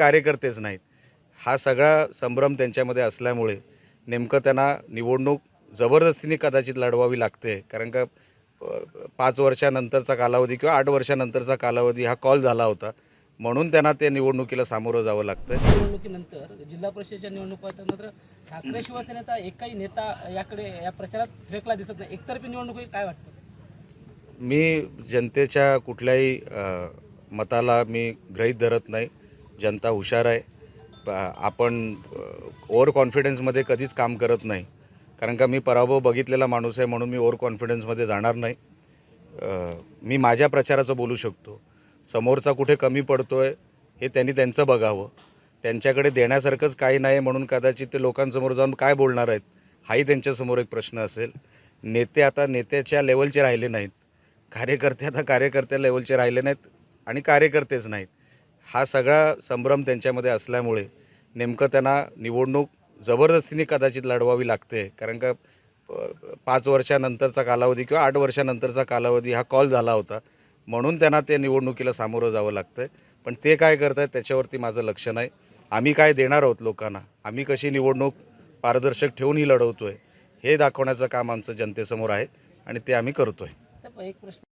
कार्यकर्तेच नाहीत. हा सगळा संभ्रम त्यांच्यामध्ये असल्यामुळे नेमकं त्यांना निवडणूक जबरदस्तीने कदाचित लढवावी लागते. कारण का पाच वर्षानंतरचा कालावधी किंवा आठ वर्षानंतरचा कालावधी हा कॉल झाला होता. म्हणून त्यांना त्या निवडणुकीला सामोरं जावं लागतं निवडणुकीनंतर जिल्हा परिषदेच्या निवडणुका होतात मात्र ठाकरे शिवसेनेचा एकही नेता याकडे या प्रचारात फिरकला दिसत नाही. एकतर्फी निवडणूक होईल काय वाटतं? मी जनतेच्या कुठल्याही मताला मी गृहीत धरत नाही. जनता हुशार आहे. आपण ओव्हर कॉन्फिडन्समध्ये कधीच काम करत नाही. कारण का मी पराभव बघितलेला माणूस आहे म्हणून मी ओव्हर कॉन्फिडन्समध्ये जाणार नाही. मी माझ्या प्रचाराचं बोलू शकतो. समोरचा कुठे कमी पडतो आहे हे त्यांनी त्यांचं बघावं. त्यांच्याकडे देण्यासारखंच काही नाही म्हणून कदाचित ते लोकांसमोर जाऊन काय बोलणार आहेत हाही त्यांच्यासमोर एक प्रश्न असेल. नेते आता नेत्याच्या लेवलचे राहिले नाहीत. कार्यकर्ते आता कार्यकर्त्या लेवलचे राहिले नाहीत आणि कार्यकर्तेच नाहीत. हा सगळा संभ्रम त्यांच्यामध्ये असल्यामुळे नेमकं त्यांना निवडणूक जबरदस्तीने कदाचित लढवावी लागते. कारण का पाच वर्षानंतरचा कालावधी किंवा आठ वर्षानंतरचा कालावधी हा कॉल झाला होता. म्हणून त्यांना त्या निवडणुकीला सामोरं जावं लागतं पण ते काय करत आहेत त्याच्यावरती माझं लक्ष नाही. आम्ही काय देणार आहोत लोकांना? आम्ही कशी निवडणूक पारदर्शक ठेवून ही लढवतो आहे हे दाखवण्याचं काम आमचं जनतेसमोर आहे आणि ते आम्ही करतो आहे एक प्रश्न